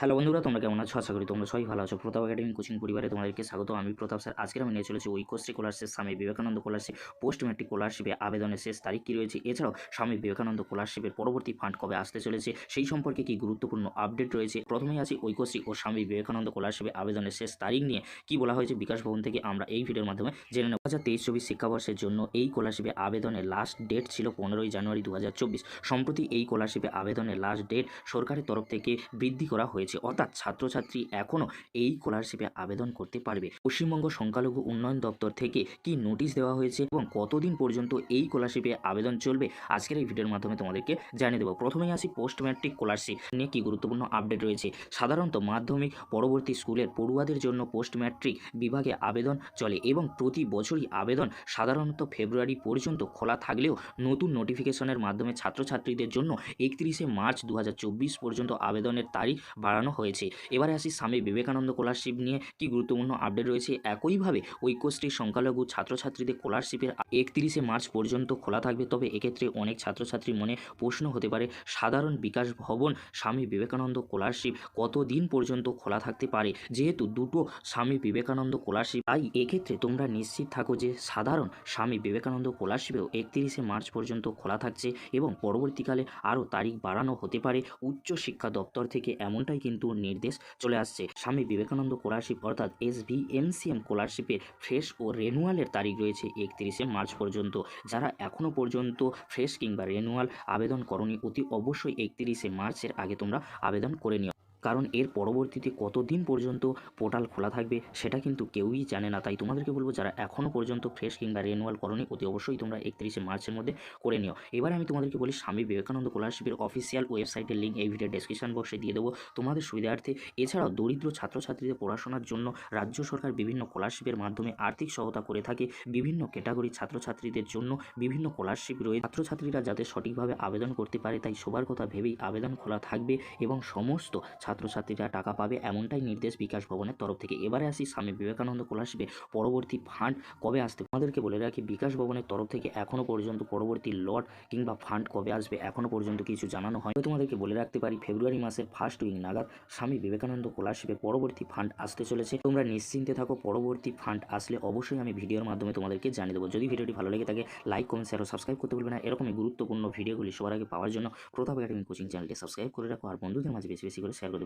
Hello বন্ধুরা, তোমরা কেমন আছো? আশা করি তোমরা সবাই ভালো আছো। প্রতাপ একাডেমি কোচিং পরিবারে তোমাদেরকে স্বাগত। আমি প্রতাপ স্যার। আজকের আমি নিয়ে চলেছি Aikyashree scholarship Swami Vivekananda scholarship post matric স্কলারশিপে আবেদনের শেষ তারিখ কী রয়েছে। এছাড়াও স্বামী বিবেকানন্দ স্কলারশিপের পরবর্তী ফান্ড কবে আসতে চলেছে, সেই সম্পর্কে কি গুরুত্বপূর্ণ আপডেট রয়েছে? প্রথমেই আছি ঐক্যশ্রী ও স্বামী বিবেকানন্দ স্কলারশিপে আবেদনের শেষ তারিখ নিয়ে। কি বলা হয়েছে বিকাশ ভবন থেকে আমরা এই ভিডিওর মাধ্যমে জেনে নেব। হাজার তেইশ চব্বিশ শিক্ষাবর্ষের জন্য এই স্কলারশিপে আবেদনের লাস্ট ডেট ছিল পনেরোই জানুয়ারি দু হাজার চব্বিশ। সম্প্রতি এই স্কলারশিপে আবেদনের লাস্ট ডেট সরকারের তরফ থেকে বৃদ্ধি করা হয়েছে। অর্থাৎ ছাত্রছাত্রী এখনও এই স্কলারশিপে আবেদন করতে পারবে। পশ্চিমবঙ্গ সংখ্যালঘু উন্নয়ন দপ্তর থেকে কি নোটিশ দেওয়া হয়েছে এবং কতদিন পর্যন্ত এই স্কলারশিপে আবেদন চলবে? আজকের এই ভিডিওর মাধ্যমে তোমাদেরকে জানিয়ে দেবো। প্রথমেই আসি পোস্ট ম্যাট্রিক স্কলারশিপ নিয়ে কি গুরুত্বপূর্ণ আপডেট রয়েছে। সাধারণত মাধ্যমিক, পরবর্তী স্কুলের পড়ুয়াদের জন্য পোস্ট ম্যাট্রিক বিভাগে আবেদন চলে এবং প্রতি বছরই আবেদন সাধারণত ফেব্রুয়ারি পর্যন্ত খোলা থাকলেও নতুন নোটিফিকেশনের মাধ্যমে ছাত্রছাত্রীদের জন্য একত্রিশে মার্চ দু হাজার চব্বিশ পর্যন্ত আবেদনের তারিখ হয়েছে। এবারে আসি স্বামী বিবেকানন্দ স্কলারশিপ নিয়ে। কি গুরুত্বপূর্ণ আপডেট রয়েছে? একইভাবে ঐক্যশ্রী সংখ্যালঘু ছাত্রছাত্রীদের স্কলারশিপের একত্রিশে মার্চ পর্যন্ত খোলা থাকবে। তবে এক্ষেত্রে অনেক ছাত্রছাত্রীর মনে প্রশ্ন হতে পারে, সাধারণ বিকাশ ভবন স্বামী বিবেকানন্দ স্কলারশিপ কতদিন পর্যন্ত খোলা থাকতে পারে? যেহেতু দুটো স্বামী বিবেকানন্দ স্কলারশিপ তাই এক্ষেত্রে তোমরা নিশ্চিত থাকো যে সাধারণ স্বামী বিবেকানন্দ স্কলারশিপেও একত্রিশে মার্চ পর্যন্ত খোলা থাকছে এবং পরবর্তীকালে আরও তারিখ বাড়ানো হতে পারে। উচ্চ শিক্ষা দপ্তর থেকে এমনটাই কিন্তু নির্দেশ চলে আসছে। স্বামী বিবেকানন্দ স্কলারশিপ অর্থাৎ S V M C M স্কলারশিপের ফ্রেশ ও রেনুয়ালের তারিখ রয়েছে একত্রিশে মার্চ পর্যন্ত। যারা এখনও পর্যন্ত ফ্রেশ কিংবা রেনুয়াল আবেদন করনি, অতি অবশ্যই একত্রিশে মার্চের আগে তোমরা আবেদন করে নিও। কারণ এর পরবর্তীতে কতদিন পর্যন্ত পোর্টাল খোলা থাকবে সেটা কিন্তু কেউই জানে না। তাই তোমাদেরকে বলব, যারা এখনও পর্যন্ত ফ্রেশ কিংবা রেনুয়াল করনি, অতি অবশ্যই তোমরা একত্রিশে মার্চের মধ্যে করে নিও। এবার আমি তোমাদেরকে বলি, স্বামী বিবেকানন্দ স্কলারশিপের অফিসিয়াল ওয়েবসাইটের লিঙ্ক এই ভিডিও ডেসক্রিপশন বক্সে দিয়ে দেবো। তোমাদের সুবিধার্থে, এছাড়াও দরিদ্র ছাত্রছাত্রীদের পড়াশোনার জন্য রাজ্য সরকার বিভিন্ন স্কলারশিপের মাধ্যমে আর্থিক সহায়তা করে থাকে। বিভিন্ন ক্যাটাগরির ছাত্রছাত্রীদের জন্য বিভিন্ন স্কলারশিপ রয়েছে। ছাত্রছাত্রীরা যাতে সঠিকভাবে আবেদন করতে পারে, তাই সবার কথা ভেবেই আবেদন খোলা থাকবে এবং সমস্ত ছাত্রছাত্রীরা টাকা পাবে এমনটাই নির্দেশ বিকাশ ভবনের তরফ থেকে। এবারে আসি স্বামী বিবেকানন্দ স্কলারশিপে পরবর্তী ফান্ড কবে আসতে আমাদেরকে বলে রাখি, বিকাশ ভবনের তরফ থেকে এখনও পর্যন্ত পরবর্তী লট কিংবা ফান্ড কবে আসবে এখনও পর্যন্ত কিছু জানানো হয় তোমাদেরকে বলে রাখতে পারি, ফেব্রুয়ারি মাসের ফার্স্ট উইক নাগাদ স্বামী বিবেকানন্দ স্কলারশিপে পরবর্তী ফান্ড আসতে চলেছে। তোমরা নিশ্চিন্তে থাকো, পরবর্তী ফান্ড আসলে অবশ্যই আমি ভিডিওর মাধ্যমে তোমাদেরকে জানিয়ে দেবো। যদি ভিডিওটি ভালো লেগে থাকে লাইক কমেন্ট শেয়ার ও সাবস্ক্রাইব করতে বলবে না। এরকমই গুরুত্বপূর্ণ ভিডিওগুলি সবার আগে পাওয়ার জন্য প্রতাপ একাডেমি কোচিং চ্যানেলটি সাবস্ক্রাইব করে রাখো। আর বন্ধুদের মাঝে বেশি বেশি করে শেয়ার করো